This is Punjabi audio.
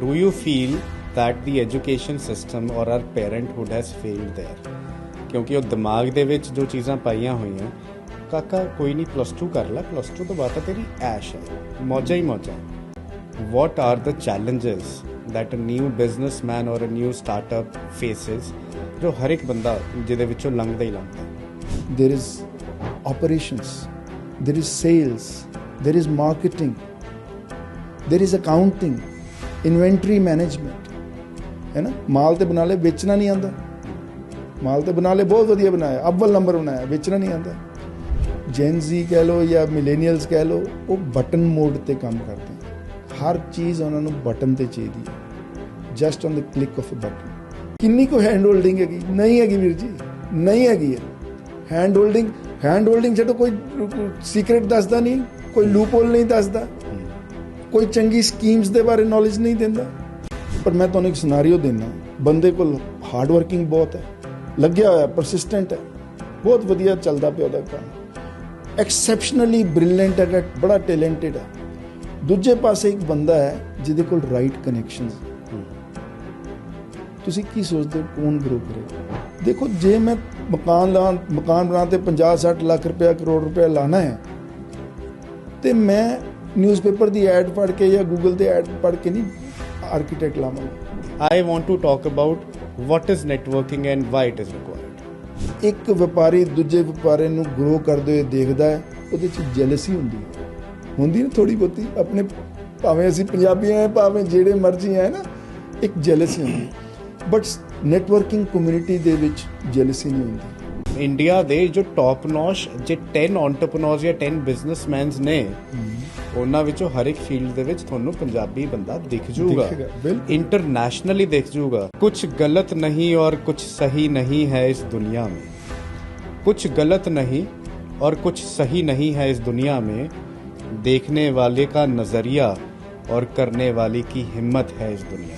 do you feel that the education system or our parenthood has failed there ਕਿਉਂਕਿ ਉਹ ਦਿਮਾਗ ਦੇ ਵਿੱਚ ਜੋ ਚੀਜ਼ਾਂ ਪਾਈਆਂ ਹੋਈਆਂ ਕਾਕਾ ਕੋਈ ਨਹੀਂ ਪਲੱਸ 2 ਕਰ ਲੈ ਪਲੱਸ 2 ਤੋਂ ਬਾਅਦ ਤਾਂ ਤੇਰੀ ਐਸ਼ ਹੈ ਮੌਜਾਂ ਹੀ ਮੌਜਾਂ what are the challenges that a new businessman or a new startup faces ਜੋ ਹਰ ਇੱਕ ਬੰਦਾ ਜਿਹਦੇ ਵਿੱਚੋਂ ਲੰਘਦਾ ਹੀ ਲੰਘਦਾ there is operations there is sales there is marketing there is accounting inventory management, ਹੈ ਨਾ? ਮਾਲ ਤੇ ਬਣਾ ਲੈ ਵੇਚਣਾ ਨਹੀਂ ਆਂਦਾ ਮਾਲ ਤੇ ਬਣਾ ਲੈ ਬਹੁਤ ਵਧੀਆ ਬਣਾਇਆ, ਅਵਲ ਨੰਬਰ ਬਣਾਇਆ, ਵੇਚਣਾ ਨਹੀਂ ਆਂਦਾ ਜੈਨ ਜ਼ੀ ਕਹਿ ਲੋ ਜਾਂ ਮਿਲੇਨੀਅਲਸ ਕਹਿ ਲੋ ਉਹ ਬਟਨ ਮੋਡ ਤੇ ਕੰਮ ਕਰਦੇ ਹਰ ਚੀਜ਼ ਉਹਨਾਂ ਨੂੰ ਬਟਨ ਤੇ ਚਾਹੀਦੀ ਹੈ just on the click of a button ਕਿੰਨੀ ਕੋ ਹੈਂਡ ਹੋਲਡਿੰਗ ਹੈਗੀ? ਨਹੀਂ ਹੈਗੀ ਵੀਰ ਜੀ। ਨਹੀਂ ਹੈਗੀ ਹੈ। ਹੈਂਡ ਹੋਲਡਿੰਗ ਹੈਂਡ ਹੋਲਡਿੰਗ ਛੱਡੋ, ਕੋਈ ਸੀਕ੍ਰੇਟ ਦੱਸਦਾ ਨਹੀਂ, ਕੋਈ ਲੂਪ ਹੋਲ ਨਹੀਂ ਦੱਸਦਾ। ਕੋਈ ਚੰਗੀ ਸਕੀਮਸ ਦੇ ਬਾਰੇ ਨੌਲੇਜ ਨਹੀਂ ਦਿੰਦਾ। ਪਰ ਮੈਂ ਤੁਹਾਨੂੰ ਇੱਕ ਸਿਨੈਰੀਓ ਦਿੰਦਾ ਬੰਦੇ ਕੋਲ ਹਾਰਡ ਵਰਕਿੰਗ ਬਹੁਤ ਹੈ। ਲੱਗਿਆ ਹੋਇਆ ਪਰਸਿਸਟੈਂਟ ਹੈ। ਬਹੁਤ ਵਧੀਆ ਚੱਲਦਾ ਪਿਆ ਉਹਦਾ ਕੰਮ। ਐਕਸੈਪਸ਼ਨਲੀ ਬ੍ਰਿਲੀਅੰਟ ਹੈ ਬੜਾ ਟੈਲੈਂਟਡ ਹੈ। ਦੂਜੇ ਪਾਸੇ ਇੱਕ ਬੰਦਾ ਹੈ, ਜਿਹਦੇ ਕੋਲ ਰਾਈਟ ਕਨੈਕਸ਼ਨਸ ਤੁਸੀਂ ਕੀ ਸੋਚਦੇ ਹੋ, ਕੌਣ ਗਰੋ ਕਰੇ? ਦੇਖੋ, ਜੇ ਮੈਂ ਮਕਾਨ ਲਾਂ, ਮਕਾਨ ਬਣਾਉਣ ਤੇ 50 60 ਲੱਖ ਰੁਪਇਆ, ਕਰੋੜ ਰੁਪਇਆ ਲਾਣਾ ਹੈ, ਤੇ ਮੈਂ ਨਿਊਜ਼ਪੇਪਰ ਦੀ ਐਡ ਪੜ੍ਹ ਕੇ ਜਾਂ ਗੂਗਲ ਤੇ ਐਡ ਪੜ੍ਹ ਕੇ ਨਹੀਂ ਆਰਕੀਟੈਕਟ ਲਾਵਾਂਗਾ। I want to talk about what is networking and why it is required. ਇੱਕ ਵਪਾਰੀ ਦੂਜੇ ਵਪਾਰੀ ਨੂੰ ਗਰੋ ਕਰਦੇ ਹੋਏ ਦੇਖਦਾ ਹੈ ਉਹਦੇ ਚ ਜੈਲਸੀ ਹੁੰਦੀ ਹੈ। ਹੁੰਦੀ ਨਾ ਥੋੜੀ ਬਹੁਤੀ ਆਪਣੇ ਭਾਵੇਂ ਅਸੀਂ ਪੰਜਾਬੀ ਆ ਭਾਵੇਂ ਜਿਹੜੇ ਮਰਜ਼ੀ ਆ ਨਾ ਇੱਕ ਜੈਲਸੀ ਹੁੰਦੀ ਬਟ ਨੈਟਵਰਕਿੰਗ ਕਮਿਊਨਿਟੀ ਦੇ ਵਿੱਚ ਜੈਲਸੀ ਨਹੀਂ ਹੁੰਦੀ। ਇੰਡੀਆ ਦੇ ਜੋ ਟੌਪ ਨੌਸ਼ ਜੇ 10 ਐਂਟਰਪ੍ਰੀਨਰਸ ਜਾਂ 10 ਬਿਜ਼ਨਸਮੈਨਸ ਨੇ ਉਹਨਾਂ ਵਿੱਚੋਂ ਹਰ ਇੱਕ ਫੀਲਡ ਦੇ ਵਿੱਚ ਤੁਹਾਨੂੰ ਪੰਜਾਬੀ ਬੰਦਾ ਦਿਖ ਜਾਊਗਾ ਦਿਖੇਗਾ, ਬਿਲਕੁਲ। इंटरनेशनली दिख जाऊगा कुछ गलत नहीं और कुछ सही नहीं है इस दुनिया में कुछ गलत नहीं और कुछ सही नहीं है इस दुनिया में देखने वाले का नजरिया और करने वाले की हिम्मत है इस दुनिया में